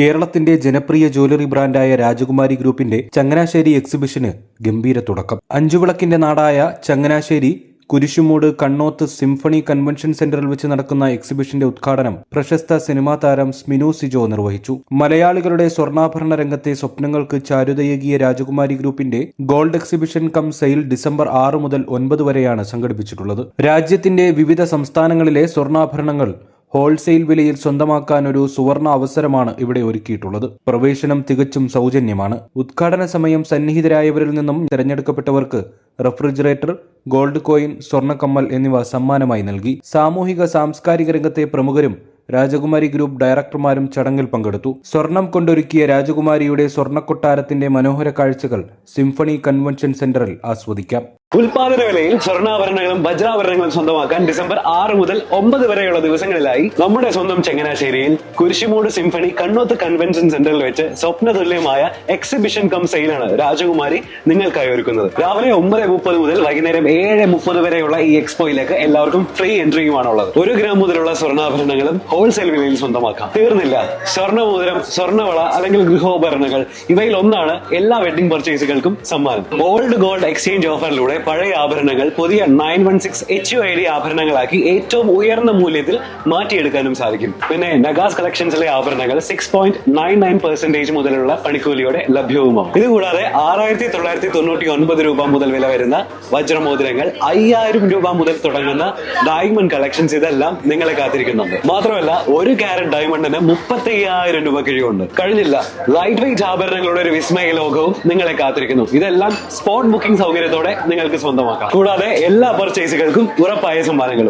കേരളത്തിന്റെ ജനപ്രിയ ജ്വല്ലറി ബ്രാൻഡായ രാജകുമാരി ഗ്രൂപ്പിന്റെ ചങ്ങനാശ്ശേരി എക്സിബിഷന് ഗംഭീര തുടക്കം. അഞ്ചുവിളക്കിന്റെ നാടായ ചങ്ങനാശ്ശേരി കുരിശുമൂട് കണ്ണോത്ത് സിംഫണി കൺവെൻഷൻ സെന്ററിൽ വെച്ച് നടക്കുന്ന എക്സിബിഷന്റെ ഉദ്ഘാടനം പ്രശസ്ത സിനിമാ താരം സ്മിനു സിജോ നിർവഹിച്ചു. മലയാളികളുടെ സ്വർണാഭരണ രംഗത്തെ സ്വപ്നങ്ങൾക്ക് ചാരുതയേകിയ രാജകുമാരി ഗ്രൂപ്പിന്റെ gold exhibition cum sale December ആറ് മുതൽ ഒൻപത് വരെയാണ് സംഘടിപ്പിച്ചിട്ടുള്ളത്. രാജ്യത്തിന്റെ വിവിധ സംസ്ഥാനങ്ങളിലെ സ്വർണാഭരണങ്ങൾ ഹോൾസെയിൽ വിലയിൽ സ്വന്തമാക്കാൻ ഒരു സുവർണ അവസരമാണ് ഇവിടെ ഒരുക്കിയിട്ടുള്ളത്. പ്രവേശനം തികച്ചും സൗജന്യമാണ്. ഉദ്ഘാടന സമയം സന്നിഹിതരായവരിൽ നിന്നും തിരഞ്ഞെടുക്കപ്പെട്ടവർക്ക് റെഫ്രിജറേറ്റർ ഗോൾഡ് കോയിൻ സ്വർണക്കമ്മൽ എന്നിവ സമ്മാനമായി നൽകി. സാമൂഹിക സാംസ്കാരിക രംഗത്തെ പ്രമുഖരും രാജകുമാരി ഗ്രൂപ്പ് ഡയറക്ടർമാരും ചടങ്ങിൽ പങ്കെടുത്തു. സ്വർണം കൊണ്ടൊരുക്കിയ രാജകുമാരിയുടെ സ്വർണക്കൊട്ടാരത്തിന്റെ മനോഹര കാഴ്ചകൾ സിംഫണി കൺവെൻഷൻ സെന്ററിൽ ആസ്വദിക്കാം. ഉൽപാദന വിലയിൽ സ്വർണാഭരണങ്ങളും വജ്രാഭരണങ്ങളും സ്വന്തമാക്കാൻ ഡിസംബർ ആറ് മുതൽ ഒമ്പത് വരെയുള്ള ദിവസങ്ങളിലായി നമ്മുടെ സ്വന്തം ചങ്ങനാശ്ശേരിയിൽ കുരിശിമൂട് സിംഫണി കണ്ണോത്ത് കൺവെൻഷൻ സെന്ററിൽ വെച്ച് സ്വപ്ന തുല്യമായ എക്സിബിഷൻ കം സെയിലാണ് രാജകുമാരി നിങ്ങൾക്കായി ഒരുക്കുന്നത്. രാവിലെ ഒമ്പത് മുപ്പത് മുതൽ വൈകുന്നേരം ഏഴ് മുപ്പത് വരെയുള്ള ഈ എക്സ്പോയിലേക്ക് എല്ലാവർക്കും ഫ്രീ എൻട്രിയുമാണ് ഉള്ളത് ഒരു ഗ്രാം മുതലുള്ള സ്വർണാഭരണങ്ങളും ഹോൾസെയിൽ വിലയിൽ സ്വന്തമാക്കാം. തീർന്നില്ല. സ്വർണമോതിരം സ്വർണവള അല്ലെങ്കിൽ ഗൃഹോപകരണങ്ങൾ ഇവയിൽ ഒന്നാണ് എല്ലാ വെഡിംഗ് പർച്ചേസുകൾക്കും സമ്മാനം. ഓൾഡ് ഗോൾഡ് എക്സ്ചേഞ്ച് ഓഫറിലൂടെ പഴയ ആഭരണങ്ങൾ പുതിയ nine one six H U I D ആഭരണങ്ങളാക്കി ഏറ്റവും ഉയർന്ന മൂല്യത്തിൽ മാറ്റിയെടുക്കാനും സാധിക്കും. പിന്നെ നഗാസ് കളക്ഷൻസിലെ ആഭരണങ്ങൾ six point nine nine percentage മുതലുള്ള പണിക്കൂലിയോടെ ലഭ്യവുമാണ്. ഇതുകൂടാതെ ആറായിരത്തി തൊള്ളായിരത്തി തൊണ്ണൂറ്റി ഒൻപത് രൂപ മുതൽ വില വരുന്ന വജ്രമോതിരങ്ങൾ അയ്യായിരം രൂപ മുതൽ തുടങ്ങുന്ന ഡയമണ്ട് കളക്ഷൻസ് ഇതെല്ലാം നിങ്ങളെ കാത്തിരിക്കുന്നുണ്ട്. മാത്രമല്ല ഒരു ക്യാരറ്റ് ഡയമണ്ടിന് മുപ്പത്തി അയ്യായിരം രൂപ കിഴിവുണ്ട്. കഴിഞ്ഞില്ല ലൈറ്റ് വെയിറ്റ് ആഭരണങ്ങളുടെ ഒരു വിസ്മയ ലോകവും നിങ്ങളെ കാത്തിരിക്കുന്നു. ഇതെല്ലാം സ്പോട്ട് ബുക്കിംഗ് സൗകര്യത്തോടെ നിങ്ങൾക്ക് സ്വന്തമാക്കാം. കൂടാതെ എല്ലാ പർച്ചേസുകൾക്കും ഉറപ്പായ സമ്മാനങ്ങളും